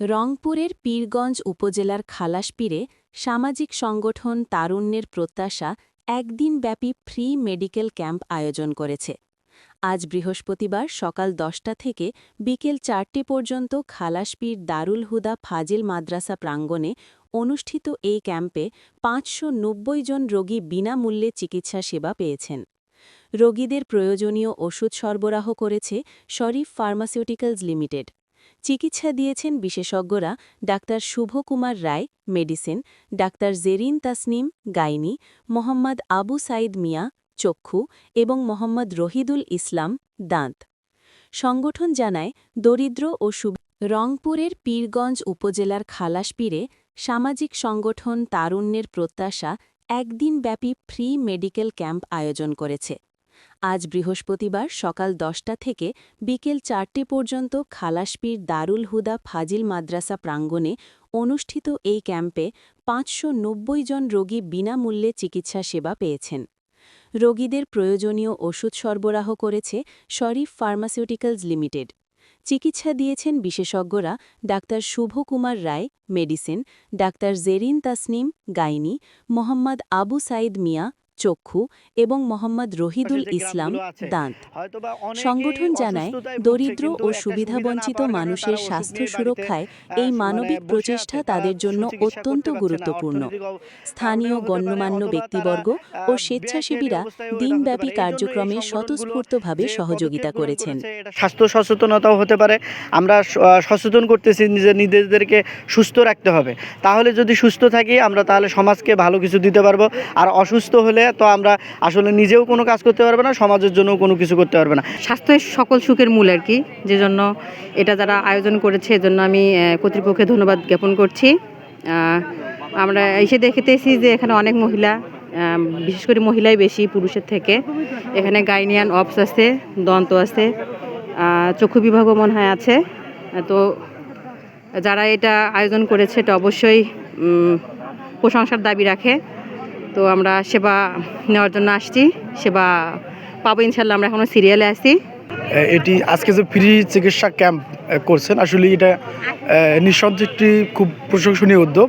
রংপুরের পীরগঞ্জ উপজেলার খালাসপীরে সামাজিক সংগঠন তারুণ্যের প্রত্যাশা একদিনব্যাপী ফ্রি মেডিকেল ক্যাম্প আয়োজন করেছে। আজ বৃহস্পতিবার সকাল দশটা থেকে বিকেল চারটে পর্যন্ত খালাসপীর দারুল হুদা ফাজিল মাদ্রাসা প্রাঙ্গণে অনুষ্ঠিত এই ক্যাম্পে পাঁচশো নব্বই জন রোগী বিনামূল্যে চিকিৎসা সেবা পেয়েছেন। রোগীদের প্রয়োজনীয় ওষুধ সরবরাহ করেছে শরীফ ফার্মাসিউটিক্যালস লিমিটেড। চিকিৎসা দিয়েছেন বিশেষজ্ঞরা doctor Shubhokumar Roy, medicine, doctor Jerin Tasnim, gynae, Mohammad Abu Sayeed Mia, চক্ষু এবং মোহাম্মদ রহিদুল ইসলাম, দাঁত। সংগঠন জানায়, দরিদ্র ও সুব রংপুরের পীরগঞ্জ উপজেলার খালাসপীরে সামাজিক সংগঠন তারুণ্যের প্রত্যাশা একদিনব্যাপী ফ্রি মেডিকেল ক্যাম্প আয়োজন করেছে। আজ বৃহস্পতিবার সকাল দশটা থেকে বিকেল চারটে পর্যন্ত খালাসপীর দারুল হুদা ফাজিল মাদ্রাসা প্রাঙ্গণে অনুষ্ঠিত এই ক্যাম্পে পাঁচশো নব্বই জন রোগী বিনামূল্যে চিকিৎসা সেবা পেয়েছেন। রোগীদের প্রয়োজনীয় ওষুধ সরবরাহ করেছে শরীফ ফার্মাসিউটিক্যালস লিমিটেড। চিকিৎসা দিয়েছেন বিশেষজ্ঞরা doctor Shubhokumar Roy, medicine, doctor Jerin Tasnim, gynae, Mohammad Abu Sayeed Mia চক্ষু এবং মোহাম্মদ রহিদুল ইসলাম দাঁত। সংগঠন জানায় দরিদ্র ও সুবিধাবঞ্চিত মানুষের স্বাস্থ্য সুরক্ষায় এই মানবিক প্রচেষ্টা তাদের জন্য অত্যন্ত গুরুত্বপূর্ণ। স্থানীয় গণ্যমান্য ব্যক্তিবর্গ ও স্বেচ্ছাসেবীরা দিনব্যাপী কার্যক্রমে স্বতঃস্ফূর্তভাবে সহযোগিতা করেছেন। স্বাস্থ্য সচেতনতাও হতে পারে। আমরা সচেতন করতেছি নিজের নিজেদেরকে সুস্থ রাখতে হবে। তাহলে যদি সুস্থ থাকি আমরা তাহলে সমাজকে ভালো কিছু দিতে পারব। আর অসুস্থ হলে তো আমরা আসলে নিজেও কোনো কাজ করতে পারবে না সমাজের জন্য কোনো কিছু করতে পারবে না। স্বাস্থ্যের সকল সুখের মূল আর কি যে জন্য এটা যারা আয়োজন করেছে এজন্য আমি আহ, কর্তৃপক্ষকে ধন্যবাদ জ্ঞাপন করছি। আমরা এসে দেখতেছি যে এখানে অনেক মহিলা বিশেষ করে মহিলাই বেশি পুরুষের থেকে। এখানে গাইনিয়ান অপস আছে দন্ত আছে চক্ষু বিভাগও মনে হয় আছে। তো যারা এটা আয়োজন করেছে এটা অবশ্যই প্রশংসার দাবি রাখে। তো আমরা সেবা নেওয়ার জন্য আসছি। সেবা পাবো ইনশাল্লাহ, আমরা এখনও সিরিয়ালে আসি এটি আজকে যে ফ্রি চিকিৎসা ক্যাম্প করছেন, আসলে এটা নিঃসন্দেহ খুব প্রশংসনীয় উদ্যোগ।